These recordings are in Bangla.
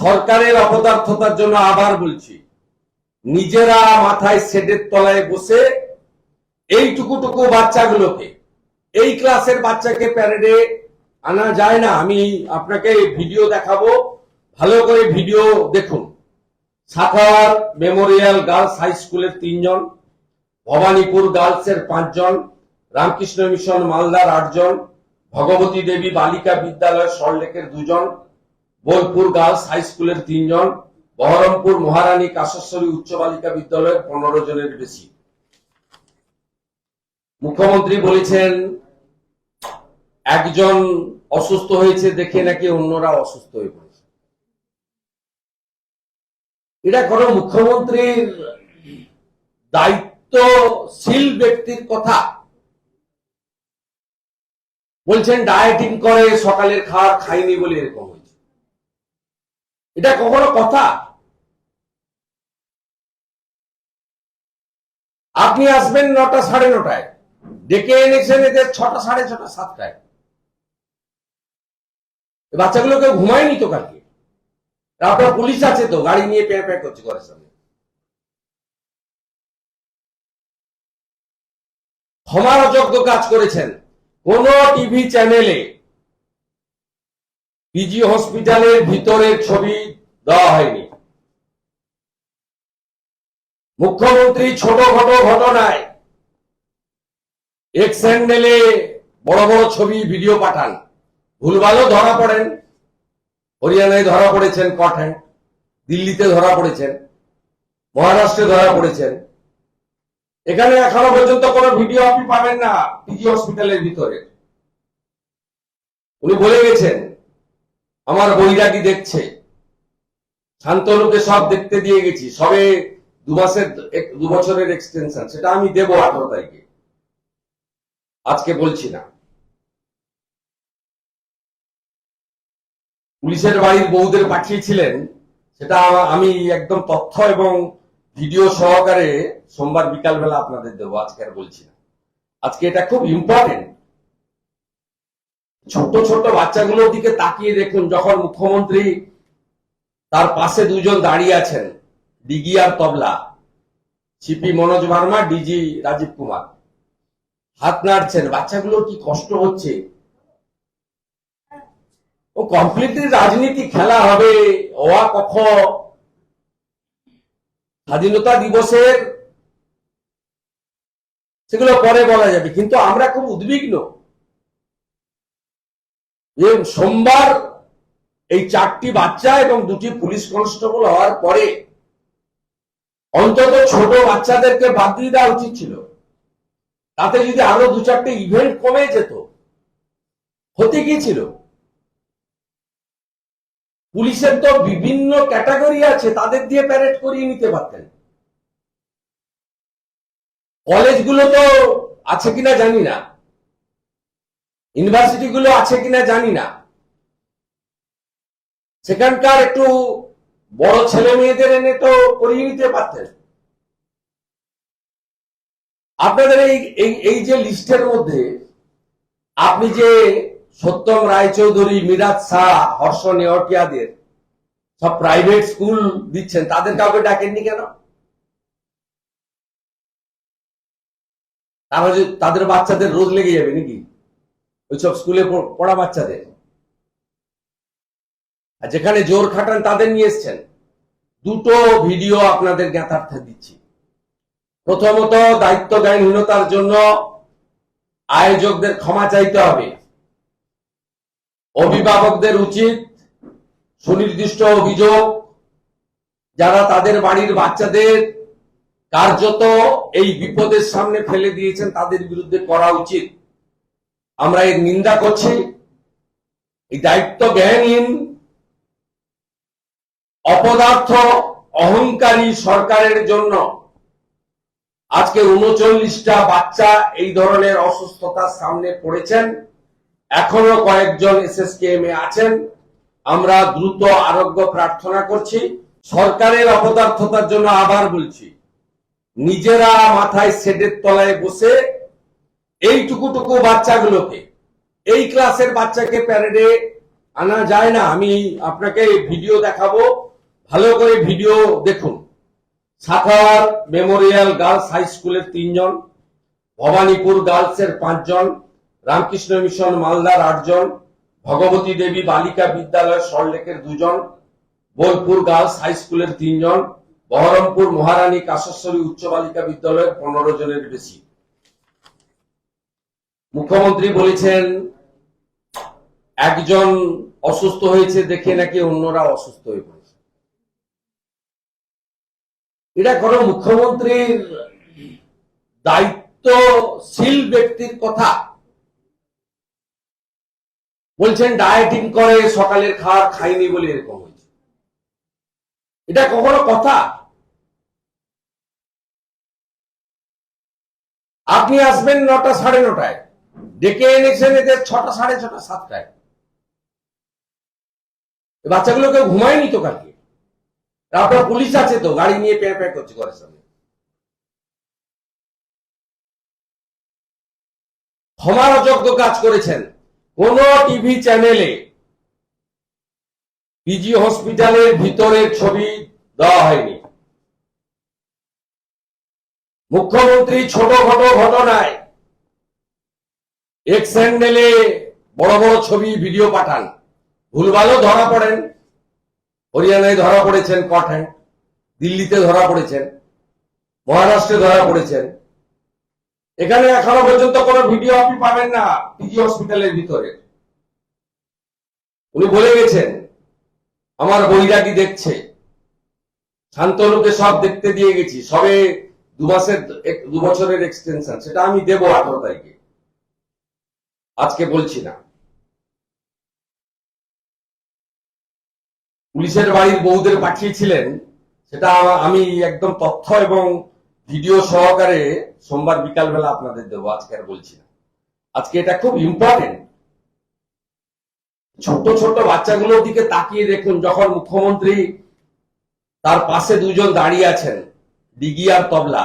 সরকারের অপদার্থতার জন্য আবার বলছি, নিজেরা মাথায় সেটের তলায় বসে এইটুকুটুকু বাচ্চাগুলোকে, এই ক্লাসের বাচ্চাকে প্যারেডে আনা যায় না। আমি আপনাকে ভিডিও দেখাবো, ভালো করে ভিডিও দেখুন। সাখাওয়ার মেমোরিয়াল গার্লস হাই স্কুলের তিনজন, ভবানীপুর গার্লসের পাঁচজন, রামকৃষ্ণ মিশন মালদার আটজন, ভগবতী দেবী বালিকা বিদ্যালয় সল্টলেকের দুজন বোলপুর গার্লস হাই স্কুলের তিনজন, বহরমপুর মহারানী কাশেশ্বরী উচ্চ বালিকা বিদ্যালয়ের পনেরো জনের বেশি। মুখ্যমন্ত্রী বলেছেন, একজন অসুস্থ হয়েছে দেখে নাকি অন্যরা অসুস্থ হয়ে পড়েছে। এটা কোনো মুখ্যমন্ত্রীর দায়িত্বশীল ব্যক্তির কথা। বলছেন ডায়েটিং করে, সকালের খাওয়ার খাইনি বলে এরকম এটা কখনো কথা? আপনি আসবেন নটা সাড়ে নটায়। ডেকে এনেছেন এদের ছটা সাড়ে ছটা, সাতটায়। বাচ্চাগুলো কেউ ঘুমায়নি তো কালকে? আপনার পুলিশ আছে তো, গাড়ি নিয়ে প্যাঁ প্যাঁ করছে ঘরের সামনে। ক্ষমার অযোগ্য কাজ করেছেন। কোন টিভি চ্যানেলে, পিজি হসপিটালের ভিতরের ছবি দেওয়া হয়নি। মুখ্যমন্ত্রী ছোটখাটো ঘটনায় এক্স হ্যান্ডেলে বড় বড় ছবি ভিডিও পাঠান। ভুলভালও ধরা পড়েন। হরিয়ানায় ধরা পড়েছেন কঠায় দিল্লিতে ধরা পড়েছেন। মহারাষ্ট্রে ধরা পড়েছেন। এখানে এখনও পর্যন্ত কোনো ভিডিও আপনি পাবেন না পিজি হসপিটালের ভিতরে। উনি বলে গেছেন, আমার বৈরাগী দেখছে। শান্তনুকে সব দেখতে দিয়ে গেছি। সবে দু মাসের দু বছরের এক্সটেনশন সেটা আমি দেবো আঠারো তারিখে। আজকে বলছি না। পুলিশের বাড়ির বউদের পাঠিয়েছিলেন। সেটা আমি একদম তথ্য এবং ভিডিও সহকারে সোমবার বিকালবেলা আপনাদের দেবো। আজকে আর বলছি না। আজকে এটা খুব ইম্পর্টেন্ট ছোট ছোট বাচ্চাগুলোর দিকে তাকিয়ে দেখুন, যখন মুখ্যমন্ত্রী তার পাশে দুজন দাঁড়িয়ে আছেন, ডিগি আর তবলা। CP Manoj Verma, DG Rajeev Kumar. হাত নাড়ছেন, বাচ্চাগুলোর কি কষ্ট হচ্ছে? ও কমপ্লিটলি রাজনীতি খেলা হবে ওয়া কখ। স্বাধীনতা দিবসের সেগুলো পরে বলা যাবে, কিন্তু আমরা খুব উদ্বিগ্ন। সোমবার এই চারটি বাচ্চা এবং দুটি পুলিশ কনস্টেবল হওয়ার পরে অন্তত ছোট বাচ্চাদেরকে বাদ দিয়ে দেওয়া উচিত ছিল। তাতে যদি আরও দু চারটে ইভেন্ট কমে যেত হতে কি ছিল? পুলিশের তো বিভিন্ন ক্যাটাগরি আছে, তাদের দিয়ে প্যারেড করিয়ে নিতে পারতেন। কলেজগুলো তো আছে কিনা জানি না। ইউনিভার্সিটি গুলো আছে কিনা জানি না। সেখানকার একটু বড় ছেলে মেয়েদের এনে তো করিয়ে নিতে পারতেন। আপনাদের এই, এই- যে লিস্টের মধ্যে আপনি যে সত্যম রায়চৌধুরী, মিরাজ শাহ, হর্ষ নেওয়াটিয়াদের সব প্রাইভেট স্কুল দিচ্ছেন, তাদের কাউকে ডাকেননি কেন? তারা তাদের বাচ্চাদের রোজ লেগে যাবে নাকি? ওইসব স্কুলে পড়া বাচ্চাদের। আর যেখানে জোর খাটান তাদের নিয়ে এসছেন। দুটো ভিডিও আপনাদের জ্ঞাতার্থে দিচ্ছি। প্রথমত দায়িত্ব জ্ঞানহীনতার জন্য আয়োজকদের ক্ষমা চাইতে হবে। অভিভাবকদের উচিত সুনির্দিষ্ট অভিযোগ যারা তাদের বাড়ির বাচ্চাদের কার্যত এই বিপদের সামনে ফেলে দিয়েছেন তাদের বিরুদ্ধে করা উচিত। আমরা এর নিন্দা করছি। এই দায়িত্ব জ্ঞানহীন অপদার্থ, অহংকারী সরকারের জন্য আজকে উনচল্লিশটা বাচ্চা এই ধরনের অসুস্থতার সামনে পড়েছেন। এখনও কয়েকজন এসএসকেএম এ আছেন। আমরা দ্রুত আরোগ্য প্রার্থনা করছি। সরকারের অপদার্থতার জন্য আবার বলছি, নিজেরা মাথায় সেটের তলায় বসে এইটুকুটুকু বাচ্চাগুলোকে, এই ক্লাসের বাচ্চাকে প্যারেডে আনা যায় না। আমি আপনাকে ভিডিও দেখাবো। ভালো করে ভিডিও দেখুন। সাখার মেমোরিয়াল গার্লস হাই স্কুলের তিনজন, ভবানীপুর গার্লসের পাঁচজন, রামকৃষ্ণ মিশন মালদার আটজন, ভগবতী দেবী বালিকা বিদ্যালয় সল্টলেকের দুজন, বোলপুর গার্লস হাই স্কুলের তিনজন, বহরমপুর মহারানী কাশেশ্বরী উচ্চ বালিকা বিদ্যালয়ের পনেরো জনের বেশি। মুখ্যমন্ত্রী বলেছেন, একজন অসুস্থ হয়েছে দেখে নাকি অন্যরা অসুস্থ হয়ে পড়েছে। এটা কোন মুখ্যমন্ত্রীর দায়িত্বশীল ব্যক্তির কথা। বলছেন ডায়েটিং করে, সকালের খাবার খাইনি বলে এরকম হয়েছে। এটা কখনো কথা? আপনি আসবেন নটা সাড়ে নটায়। ডেকে এনেছেন এদের ছটা সাড়ে ছটা সাতটায়। বাচ্চাগুলো কেউ ঘুমায়নি তো কালকে? আপনার পুলিশ আছে তো, গাড়ি নিয়ে প্যাঁ প্যাঁ করছে ঘরের সামনে। ক্ষমার অযোগ্য কাজ করেছেন। কোন টিভি চ্যানেলে পিজি হসপিটালের ভিতরের ছবি দেওয়া হয়নি। মুখ্যমন্ত্রী ছোটখাটো ঘটনায় এক্স হ্যান্ডেলে বড় বড় ছবি ভিডিও পাঠান। ভুলভালও ধরা পড়েন। হরিয়ানায় ধরা পড়েছেন কট দিল্লিতে ধরা পড়েছেন, মহারাষ্ট্রে ধরা পড়েছেন। এখানে এখনও পর্যন্ত কোনো ভিডিও আপনি পাবেন না পিজি হসপিটালের ভিতরে। উনি বলে গেছেন, আমার বৈরাগী দেখছে। শান্তনুকে সব দেখতে দিয়ে গেছি, সবে দু মাসের, দু বছরের এক্সটেনশন সেটা আমি দেবো আঠারো তারিখে। আজকে বলছি না। পুলিশের বাড়ির বউদের পাঠিয়েছিলেন, সেটা আমি একদম তথ্য এবং ভিডিও সহকারে সোমবার বিকালবেলা আপনাদের দেবো, আজকে আর বলছি না। আজকে এটা খুব ইম্পর্টেন্ট ছোট ছোট বাচ্চাগুলোর দিকে তাকিয়ে দেখুন, যখন মুখ্যমন্ত্রী তার পাশে দুজন দাঁড়িয়ে আছেন, ডিগি আর তবলা,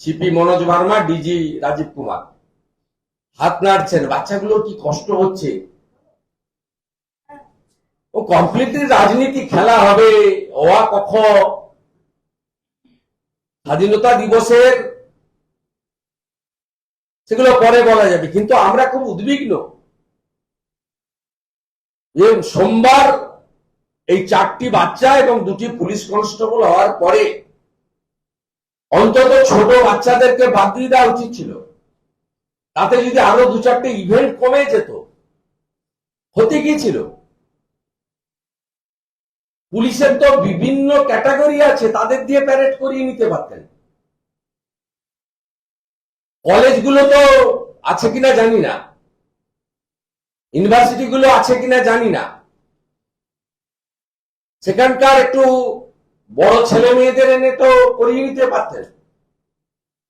সিপি মনোজ ভার্মা, ডিজি রাজীব কুমার। হাত নাড়ছেন, বাচ্চাগুলোর কি কষ্ট হচ্ছে? ও কমপ্লিটলি রাজনীতি খেলা হবে। ওয়া কখ স্বাধীনতা দিবসের সেগুলো পরে বলা যাবে, কিন্তু আমরা খুব উদ্বিগ্ন যে সোমবার এই চারটি বাচ্চা এবং দুটি পুলিশ কনস্টেবল হওয়ার পরে অন্তত ছোট বাচ্চাদেরকে বাদ দিয়ে দেওয়া উচিত ছিল। তাতে যদি আরও দু চারটে ইভেন্ট কমে যেত হতে কি ছিল? পুলিশের তো বিভিন্ন ক্যাটাগরি আছে, তাদের দিয়ে প্যারেড করিয়ে নিতে পারতেন। কলেজগুলো তো আছে কিনা জানি না। ইউনিভার্সিটি গুলো আছে কিনা জানি না। সেখানকার একটু বড় ছেলে মেয়েদের এনে তো করিয়ে নিতে পারতেন।